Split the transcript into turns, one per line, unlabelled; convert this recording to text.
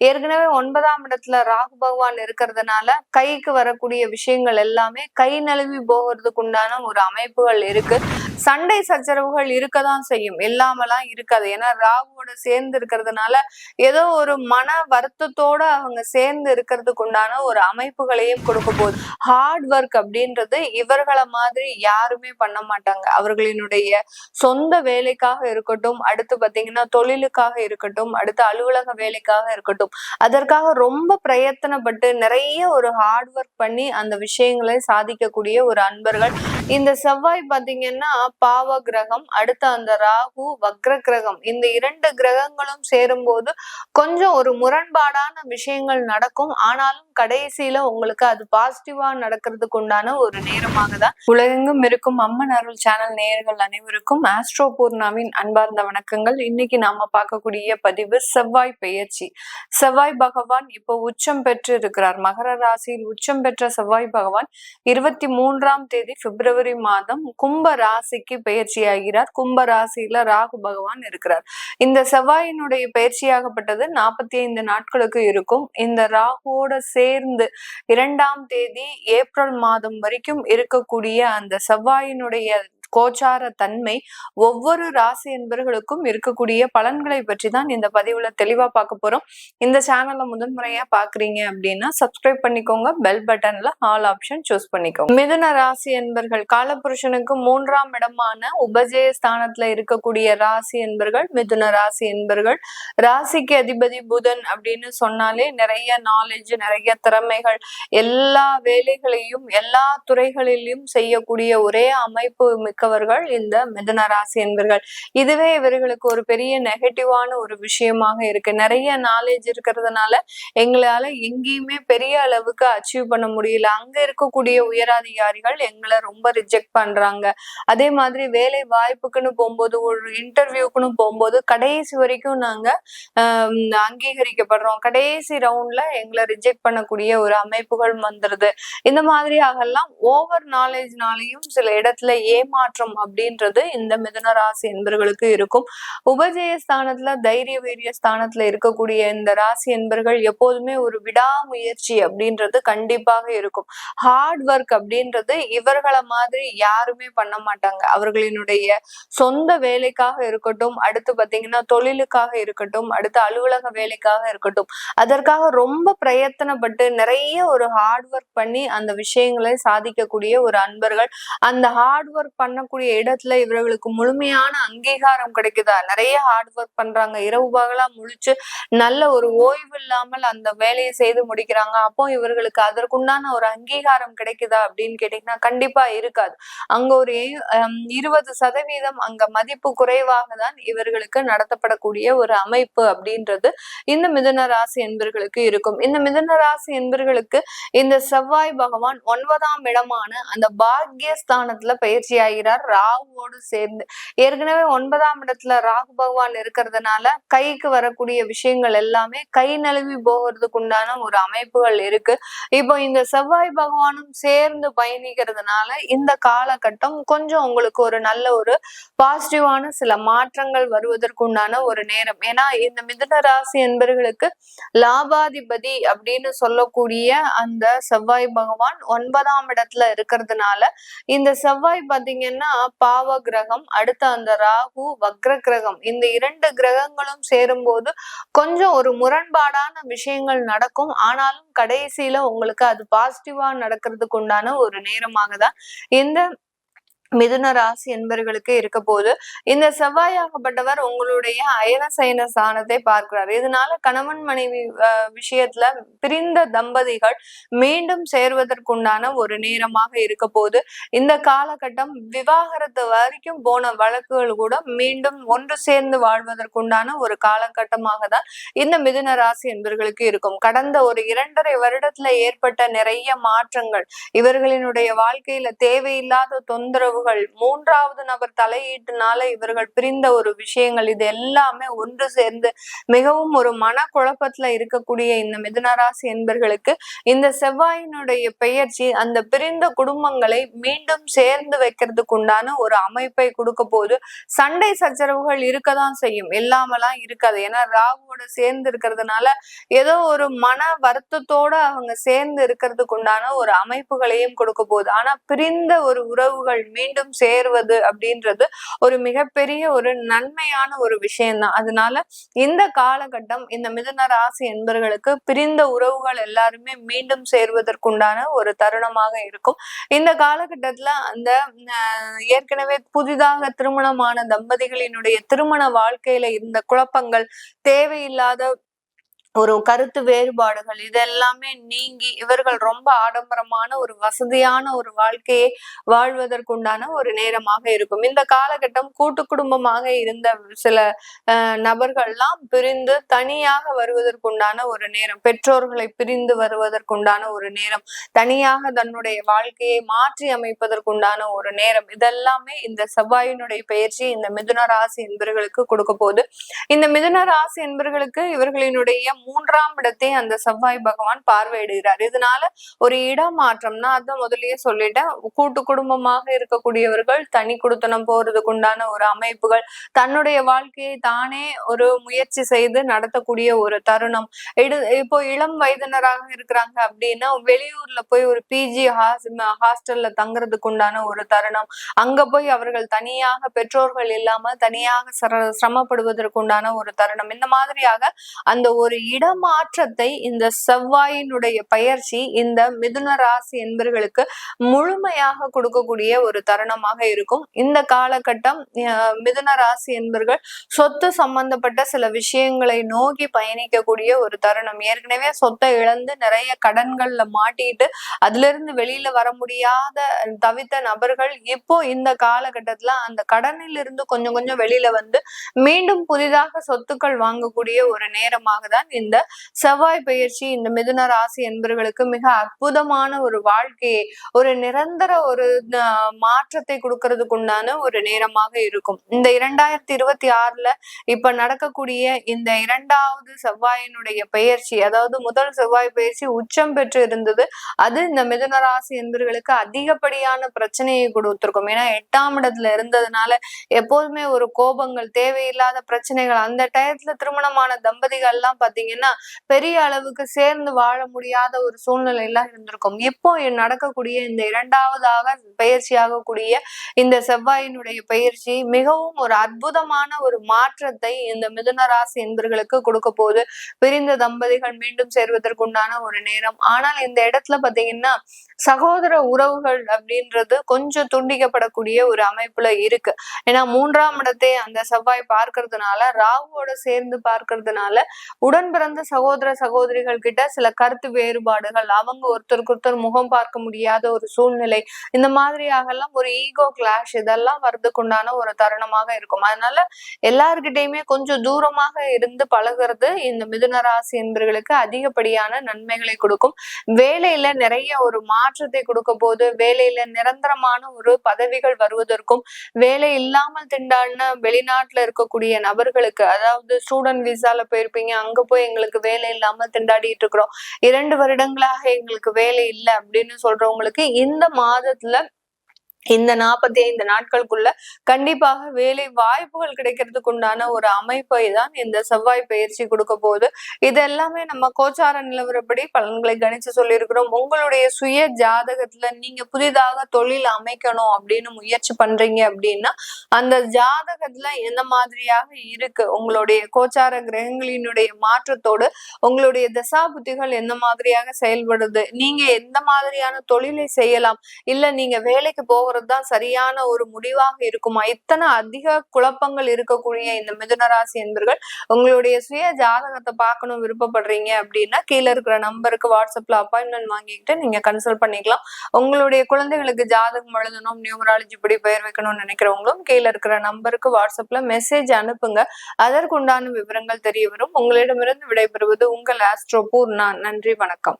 ஏற்கனவே ஒன்பதாம் இடத்துல ராகு பகவான் இருக்கிறதுனால கைக்கு வரக்கூடிய விஷயங்கள் எல்லாமே கை நழுவி போகிறதுக்கு உண்டான ஒரு அமைப்புகள் இருக்கு. சண்டை சச்சரவுகள் இருக்கதான் செய்யும். இல்லாமலாம் இருக்காது. ஏன்னா ராகுவோட சேர்ந்து இருக்கிறதுனால ஏதோ ஒரு மன வருத்தத்தோட அவங்க சேர்ந்து இருக்கிறதுக்கு உண்டான ஒரு அமைப்புகளையும் கொடுக்க போகுது. ஹார்ட் ஒர்க் அப்படின்றது இவர்களை மாதிரி யாருமே பண்ண மாட்டாங்க. அவர்களினுடைய சொந்த வேலைக்காக இருக்கட்டும் அடுத்து பாத்தீங்கன்னா தொழிலுக்காக இருக்கட்டும் அடுத்து அலுவலக வேலைக்காக இருக்கட்டும் அதற்காக ரொம்ப பிரயத்தனப்பட்டு நிறைய ஒரு ஹார்ட் ஒர்க் பண்ணி அந்த விஷயங்களை சாதிக்கக்கூடிய ஒரு அன்பர்கள் இந்த செவ்வாய் பாத்தீங்கன்னா பாவ கிரகம் அடுத்து அந்த ராகு வக்ர கிரகம். இந்த இரண்டு கிரகங்களும் சேரும்போது கொஞ்சம் ஒரு முரண்பாடான விஷயங்கள் நடக்கும். ஆனாலும் கடைசியில உங்களுக்கு அது பாசிட்டிவா நடக்கிறதுக்கு உண்டான ஒரு நேரமாக தான் உலகெங்கும் இருக்கும். அம்மன் அருள் சேனல் நேயர்கள் அனைவருக்கும் ஆஸ்ட்ரோ பூர்ணாவின் அன்பார்ந்த வணக்கங்கள். இன்னைக்கு நாம பார்க்கக்கூடிய பதிவு செவ்வாய் பெயர்ச்சி. செவ்வாய் பகவான் இப்போ உச்சம் பெற்று இருக்கிறார் மகர ராசியில் உச்சம் பெற்ற செவ்வாய் பகவான் இருபத்தி மூன்றாம் தேதி பிப்ரவரி மாதம் கும்ப ராசிக்கு பயிற்சியாகிறார். கும்ப ராசியில ராகு பகவான் இருக்கிறார். இந்த செவ்வாயினுடைய பயிற்சியாகப்பட்டது நாற்பத்தி ஐந்து நாட்களுக்கு இருக்கும். இந்த ராகுவோட சேர்ந்து இரண்டாம் தேதி ஏப்ரல் மாதம் வரைக்கும் இருக்கக்கூடிய அந்த செவ்வாயினுடைய கோச்சார தன்மை ஒவ்வொரு ராசி என்பர்களுக்கும் இருக்கக்கூடிய பலன்களை பற்றி தான் இந்த பதிவுல தெளிவா பார்க்க போறோம். இந்த சேனல்ல முதன்முறையா பாக்குறீங்க அப்படின்னா சப்ஸ்கிரைப் பண்ணிக்கோங்க. பெல் பட்டன்ல ஆல் ஆப்ஷன் சூஸ் பண்ணிக்கோங்க. மிதுன ராசி என்பர்கள் காலபுருஷனுக்கு மூன்றாம் இடமான உபஜய ஸ்தானத்துல இருக்கக்கூடிய ராசி என்பர்கள் மிதுன ராசி என்பர்கள் ராசிக்கு அதிபதி புதன் அப்படின்னு சொன்னாலே நிறைய நாலேஜ் நிறைய திறமைகள் எல்லா வேலைகளையும் எல்லா துறைகளிலும் செய்யக்கூடிய ஒரே அமைப்பு இருக்கவர்கள் இந்த மிதன ராசி என்பர்கள். இதுவே இவர்களுக்கு ஒரு பெரிய நெகட்டிவான ஒரு விஷயமாக இருக்கு. நிறைய நாலேஜ் இருக்கிறதுனால எங்களால எங்கேயுமே பெரிய அளவுக்கு அச்சீவ் பண்ண முடியல. அங்க இருக்கக்கூடிய உயரதிகாரிகள் எங்களை ரொம்ப ரிஜெக்ட் பண்றாங்க. அதே மாதிரி வேலை வாய்ப்புக்குன்னு போகும்போது ஒரு இன்டர்வியூக்குன்னு போகும்போது கடைசி வரைக்கும் நாங்க அங்கீகரிக்கப்படுறோம். கடைசி ரவுண்ட்ல எங்களை ரிஜெக்ட் பண்ணக்கூடிய ஒரு அமைப்புகள் வந்துருது. இந்த மாதிரியாகலாம் ஓவர் நாலேஜ்னாலையும் சில இடத்துல ஏமா ஏமாற்றம் அப்படின்றது இந்த மிதுன ராசி என்பர்களுக்கு இருக்கும். உபஜய ஸ்தானத்துல தைரிய வீரிய ஸ்தானத்துல இருக்கக்கூடிய இந்த ராசி என்பர்கள் எப்போதுமே ஒரு விடாமுயற்சி அப்படின்றது கண்டிப்பாக இருக்கும். ஹார்ட் ஒர்க் அப்படின்றது இவர்களை மாதிரி யாருமே பண்ண மாட்டாங்க. அவர்களினுடைய சொந்த வேலைக்காக இருக்கட்டும் அடுத்து பாத்தீங்கன்னா தொழிலுக்காக இருக்கட்டும் அடுத்து அலுவலக வேலைக்காக இருக்கட்டும் அதற்காக ரொம்ப பிரயத்தனப்பட்டு நிறைய ஒரு ஹார்ட் ஒர்க் பண்ணி அந்த விஷயங்களை சாதிக்கக்கூடிய ஒரு அன்பர்கள். அந்த ஹார்ட் ஒர்க் பண்ண பண்ணக்கூடிய இடத்துல இவர்களுக்கு முழுமையான அங்கீகாரம் கிடைக்குதா? நிறைய ஹார்ட் ஒர்க் பண்றாங்க. இரவு பகலா முழிச்சு நல்ல ஒரு ஓய்வு இல்லாமல் அந்த வேலையை செய்து முடிக்கிறாங்க. அப்போ இவர்களுக்கு அதற்குண்டான ஒரு அங்கீகாரம் கிடைக்குதா அப்படின்னு கேட்டீங்கன்னா கண்டிப்பா இருக்காது. அங்க ஒரு இருபது சதவீதம் அங்க மதிப்பு குறைவாக தான் இவர்களுக்கு நடத்தப்படக்கூடிய ஒரு அமைப்பு அப்படின்றது இந்த மிதுன ராசி என்பர்களுக்கு இருக்கும். இந்த மிதுன ராசி என்பர்களுக்கு இந்த செவ்வாய் பகவான் ஒன்பதாம் இடமான அந்த பாக்யஸ்தானத்துல பயிற்சி ஆகிறார் செய்கிறார் ராகுவோடு சேர்ந்து ஏற்கனவே ஒன்பதாம் இடத்துல ராகு பகவான் இருக்கிறதுனால கைக்கு வரக்கூடிய விஷயங்கள் எல்லாமே கை நழுவி போகிறதுக்கு உண்டான ஒரு அமைப்புகள் இருக்கு. இப்போ இந்த செவ்வாய் பகவானும் சேர்ந்து பயணிக்கிறதுனால இந்த காலகட்டம் கொஞ்சம் உங்களுக்கு ஒரு நல்ல ஒரு பாசிட்டிவான சில மாற்றங்கள் வருவதற்கு உண்டான ஒரு நேரம். ஏன்னா இந்த மிதுன ராசி என்பர்களுக்கு லாபாதிபதி அப்படின்னு சொல்லக்கூடிய அந்த செவ்வாய் பகவான் ஒன்பதாம் இடத்துல இருக்கிறதுனால இந்த செவ்வாய் பாத்தீங்கன்னா பாத்தீங்கன்னா பாவ கிரகம் அடுத்த அந்த ராகு வக்ர கிரகம். இந்த இரண்டு கிரகங்களும் சேரும்போது கொஞ்சம் ஒரு முரண்பாடான விஷயங்கள் நடக்கும். ஆனாலும் கடைசியில உங்களுக்கு அது பாசிட்டிவா நடக்கிறதுக்கு உண்டான ஒரு நேரமாக தான் இந்த மிதுன ராசி என்பர்களுக்கு இருக்க போது இந்த செவ்வாயாகப்பட்டவர் உங்களுடைய அயன சயன ஸ்தானத்தை பார்க்கிறார். இதனால கணவன் மனைவி விஷயத்துல பிரிந்த தம்பதிகள் மீண்டும் சேர்வதற்குண்டான ஒரு நேரமாக இருக்க போது இந்த காலகட்டம் விவாகரத்து வரைக்கும் போன வழக்குகள் கூட மீண்டும் ஒன்று சேர்ந்து வாழ்வதற்குண்டான ஒரு காலகட்டமாக தான் இந்த மிதுன ராசி என்பர்களுக்கு இருக்கும். கடந்த ஒரு இரண்டரை வருடத்துல ஏற்பட்ட நிறைய மாற்றங்கள் இவர்களினுடைய வாழ்க்கையில தேவையில்லாத தொந்தரவு உறவுகள் மூன்றாவது நபர் தலையீட்டுனால இவர்கள் பிரிந்த ஒரு விஷயங்கள் இது எல்லாமே ஒன்று சேர்ந்து மிகவும் ஒரு மனக்குழப்பத்துல இருக்கக்கூடிய இந்த மிதுனராசி என்பர்களுக்கு இந்த செவ்வாயினுடைய பெயர்ச்சி அந்த பிரிந்த குடும்பங்களை மீண்டும் சேர்ந்து வைக்கிறதுக்கு உண்டான ஒரு அமைப்பை கொடுக்க போது சண்டை சச்சரவுகள் இருக்கதான் செய்யும். இல்லாமலாம் இருக்காது. ஏன்னா ராகுவோட ராகுவோட சேர்ந்து இருக்கிறதுனால ஏதோ ஒரு மன வருத்தத்தோட அவங்க சேர்ந்து இருக்கிறதுக்கு உண்டான ஒரு அமைப்புகளையும் கொடுக்க போகுது. ஆனா பிரிந்த ஒரு உறவுகள் மீண்டும் மீண்டும் சேர்வது அப்படின்றது ஒரு மிகப்பெரிய ஒரு நன்மையான ஒரு விஷயம்தான். அதனால இந்த காலகட்டம் இந்த மிதுன ராசி என்பர்களுக்கு பிரிந்த உறவுகள் எல்லாருமே மீண்டும் சேர்வதற்குண்டான ஒரு தருணமாக இருக்கும். இந்த காலகட்டத்துல அந்த ஏற்கனவே புதிதாக திருமணமான தம்பதிகளினுடைய திருமண வாழ்க்கையில இருந்த குழப்பங்கள் தேவையில்லாத ஒரு கருத்து வேறுபாடுகள் இதெல்லாமே நீங்கி இவர்கள் ரொம்ப ஆடம்பரமான ஒரு வசதியான ஒரு வாழ்க்கையை வாழ்வதற்குண்டான ஒரு நேரமாக இருக்கும். இந்த காலகட்டம் கூட்டு குடும்பமாக இருந்த சில நபர்கள்லாம் பிரிந்து தனியாக வருவதற்குண்டான ஒரு நேரம் பெற்றோர்களை பிரிந்து வருவதற்குண்டான ஒரு நேரம் தனியாக தன்னுடைய வாழ்க்கையை மாற்றி அமைப்பதற்குண்டான ஒரு நேரம் இதெல்லாமே இந்த செவ்வாயினுடைய பயிற்சி இந்த மிதுன ராசி என்பவர்களுக்கு கொடுக்க போகுது. இந்த மிதுன ராசி என்பவர்களுக்கு இவர்களினுடைய மூன்றாம் இடத்தை அந்த செவ்வாய் பகவான் பார்வையிடுகிறார். இதனால ஒரு இடமாற்றம்னா அதான் முதல்லயே சொல்லிட்டேன் கூட்டு குடும்பமாக இருக்கக்கூடியவர்கள் தனி குடுத்தனம் போறதுக்கு உண்டான ஒரு அமைப்புகள் தன்னுடைய வாழ்க்கையை தானே ஒரு முயற்சி செய்து நடத்தக்கூடிய ஒரு தருணம். இப்போ இளம் வயதினராக இருக்கிறாங்க அப்படின்னா வெளியூர்ல போய் ஒரு பிஜி ஹாஸ்டல்ல தங்குறதுக்கு உண்டான ஒரு தருணம். அங்க போய் அவர்கள் தனியாக பெற்றோர்கள் இல்லாம தனியாக சிரமப்படுவதற்கு உண்டான ஒரு தருணம். இந்த மாதிரியாக அந்த ஒரு இடமாற்றத்தை இந்த செவ்வாயினுடைய பயிற்சி இந்த மிதுன ராசி என்பர்களுக்கு முழுமையாக கொடுக்கக்கூடிய ஒரு தருணமாக இருக்கும். இந்த காலகட்டம் மிதுன ராசி என்பர்கள் சொத்து சம்பந்தப்பட்ட சில விஷயங்களை நோக்கி பயணிக்கக்கூடிய ஒரு தருணம். ஏற்கனவே சொத்தை இழந்து நிறைய கடன்கள்ல மாட்டிட்டு அதுல இருந்து வெளியில வர முடியாத தவித்த நபர்கள் இப்போ இந்த காலகட்டத்துல அந்த கடனில் இருந்து கொஞ்சம் கொஞ்சம் வெளியில வந்து மீண்டும் புதிதாக சொத்துக்கள் வாங்கக்கூடிய ஒரு நேரமாக தான் இந்த செவ்வாய் பயிற்சி இந்த மிதுன ராசி என்பவர்களுக்கு மிக அற்புதமான ஒரு வாழ்க்கையை ஒரு நிரந்தர ஒரு மாற்றத்தை கொடுக்கறதுக்கு உண்டான ஒரு நேரமாக இருக்கும். இந்த இரண்டாயிரத்தி இருபத்தி ஆறுல இப்ப நடக்கக்கூடிய இந்த இரண்டாவது செவ்வாயினுடைய பயிற்சி அதாவது முதல் செவ்வாய் பயிற்சி உச்சம் பெற்று இருந்தது. அது இந்த மிதுன ராசி என்பவர்களுக்கு அதிகப்படியான பிரச்சனையை கொடுத்திருக்கும். ஏன்னா எட்டாம் இடத்துல இருந்ததுனால எப்போதுமே ஒரு கோபங்கள் தேவையில்லாத பிரச்சனைகள் அந்த டயத்துல திருமணமான தம்பதிகள் எல்லாம் பாத்தீங்கன்னா பெரிய அளவுக்கு சேர்ந்து வாழ முடியாத ஒரு சூழ்நிலை எல்லாம் இருந்திருக்கும். இப்போ நடக்கக்கூடிய இந்த இரண்டாவதாக பயிற்சியாகக்கூடிய இந்த செவ்வாயினுடைய பயிற்சி மிகவும் ஒரு அற்புதமான ஒரு மாற்றத்தை இந்த மிதுன ராசி என்பர்களுக்கு கொடுக்க போது பிரிந்த தம்பதிகள் மீண்டும் சேர்வதற்குண்டான ஒரு நேரம். ஆனால் இந்த இடத்துல பாத்தீங்கன்னா சகோதர உறவுகள் அப்படின்றது கொஞ்சம் துண்டிக்கப்படக்கூடிய ஒரு அமைப்புல இருக்கு. ஏன்னா மூன்றாம் இடத்தை அந்த செவ்வாய் பார்க்கறதுனால ராகுவோட சேர்ந்து பார்க்கறதுனால உடன் பிறந்த சகோதர சகோதரிகள் கிட்ட சில கருத்து வேறுபாடுகள் அவங்க ஒருத்தருக்கு ஒருத்தர் முகம் பார்க்க முடியாத ஒரு சூழ்நிலை இந்த மாதிரியாக எல்லாம் ஒரு ஈகோ கிளாஷ் இதெல்லாம் வர்றதுக்குண்டான ஒரு தருணமாக இருக்கும். அதனால எல்லார்கிட்டையுமே கொஞ்சம் தூரமாக இருந்து பழகிறது இந்த மிதுன ராசி என்பர்களுக்கு அதிகப்படியான நன்மைகளை கொடுக்கும். வேலையில நிறைய ஒரு மாற்றத்தை கொடுக்க போது வேலையில நிரந்தரமான ஒரு பதவிகள் வருவதற்கும் வேலை இல்லாமல் திண்டாடின வெளிநாட்டுல இருக்கக்கூடிய நபர்களுக்கு அதாவது ஸ்டூடெண்ட் விசால போயிருப்பீங்க அங்க போய் எங்களுக்கு வேலை இல்லாம திண்டாடிட்டு இருக்கிறோம். இரண்டு வருடங்களாக எங்களுக்கு வேலை இல்லை அப்படின்னு சொல்றவங்களுக்கு இந்த மாதத்துல இந்த நாற்பத்தி ஐந்து நாட்களுக்குள்ள கண்டிப்பாக வேலை வாய்ப்புகள் கிடைக்கிறதுக்கு உண்டான ஒரு அமைப்பை தான் இந்த செவ்வாய் பயிற்சி கொடுக்க போகுது. இது எல்லாமே நம்ம கோச்சார நிலவரப்படி பலன்களை கணிச்சு சொல்லியிருக்கிறோம். உங்களுடைய சுய ஜாதகத்துல நீங்க புதிதாக தொழில் அமைக்கணும் அப்படின்னு முயற்சி பண்றீங்க அப்படின்னா அந்த ஜாதகத்துல எந்த மாதிரியாக இருக்கு? உங்களுடைய கோச்சார கிரகங்களினுடைய மாற்றத்தோடு உங்களுடைய தசா புத்திகள் எந்த மாதிரியாக செயல்படுது? நீங்க எந்த மாதிரியான தொழிலை செய்யலாம்? இல்ல நீங்க வேலைக்கு போக போகிறது தான் சரியான ஒரு முடிவாக இருக்குமா? இத்தனை அதிக குழப்பங்கள் இருக்கக்கூடிய இந்த மிதுனராசி என்பர்கள் உங்களுடைய சுய ஜாதகத்தை பார்க்கணும் விருப்பப்படுறீங்க அப்படின்னா கீழே இருக்கிற நம்பருக்கு வாட்ஸ்அப்ல அப்பாயின்மெண்ட் வாங்கிக்கிட்டு நீங்க கன்சல்ட் பண்ணிக்கலாம். உங்களுடைய குழந்தைகளுக்கு ஜாதகம் எழுதணும் நியூமராலஜி படி பெயர் வைக்கணும்னு நினைக்கிறவங்களும் கீழே இருக்கிற நம்பருக்கு வாட்ஸ்அப்ல மெசேஜ் அனுப்புங்க. அதற்குண்டான விவரங்கள் தெரிய வரும். உங்களிடமிருந்து விடைபெறுவது உங்கள் ஆஸ்ட்ரோ பூர்ணா. நன்றி வணக்கம்.